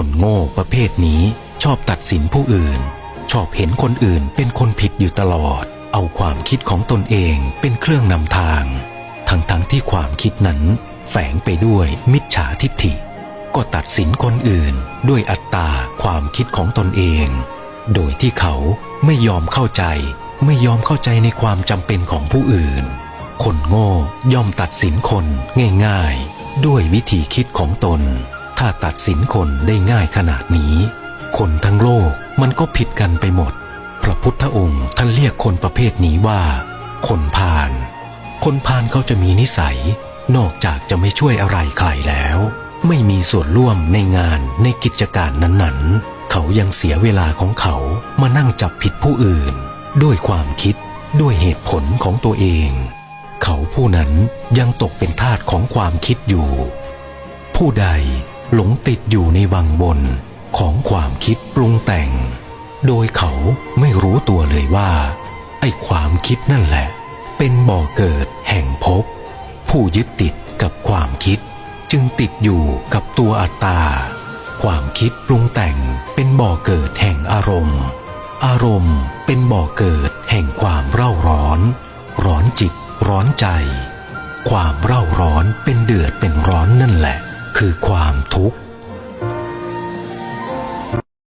คนโง่ประเภทนี้ชอบตัดสินผู้อื่น ชอบเห็นคนอื่นเป็นคนผิดอยู่ตลอด เอาความคิดของตนเองเป็นเครื่องนำทาง ทั้งๆทที่ความคิดนั้นแฝงไปด้วยมิจฉาทิฏฐิ ก็ตัดสินคนอื่นด้วยอัตตาความคิดของตนเอง โดยที่เขาไม่ยอมเข้าใจ ไม่ยอมเข้าใจในความจำเป็นของผู้อื่น คนโง่ย่อมตัดสินคนง่าย ๆ ด้วยวิธีคิดของตน ถ้าตัดสินคนได้ง่ายขนาดนี้ คนทั้งโลกมันก็ผิดกันไปหมด พระพุทธองค์ท่านเรียกคนประเภทนี้ว่า คนพาลคนพาลเขาจะมีนิสัย นอกจากจะไม่ช่วยอะไรใครแล้ว ไม่มีส่วนร่วมในงานในกิจการนั้นๆ เขายังเสียเวลาของเขามานั่งจับผิดผู้อื่น ด้วยความคิดด้วยเหตุผลของตัวเอง เขาผู้นั้นยังตกเป็นทาสของความคิดอยู่ ผู้ใด หลงติดอยู่ในวังบนของความคิดปรุงแต่ง โดยเขาไม่รู้ตัวเลยว่า ไอ้ความคิดนั่นแหละ เป็นบ่อเกิดแห่งภพผู้ยึดติดกับความคิด จึงติดอยู่กับตัวอัตตา ความคิดปรุงแต่งเป็นบ่อเกิดแห่งอารมณ์ อารมณ์เป็นบ่อเกิดแห่งความเร่าร้อน ร้อนจิตร้อนใจ ความเร่าร้อนเป็นเดือดเป็นร้อนนั่นแหละ คือความทุกข์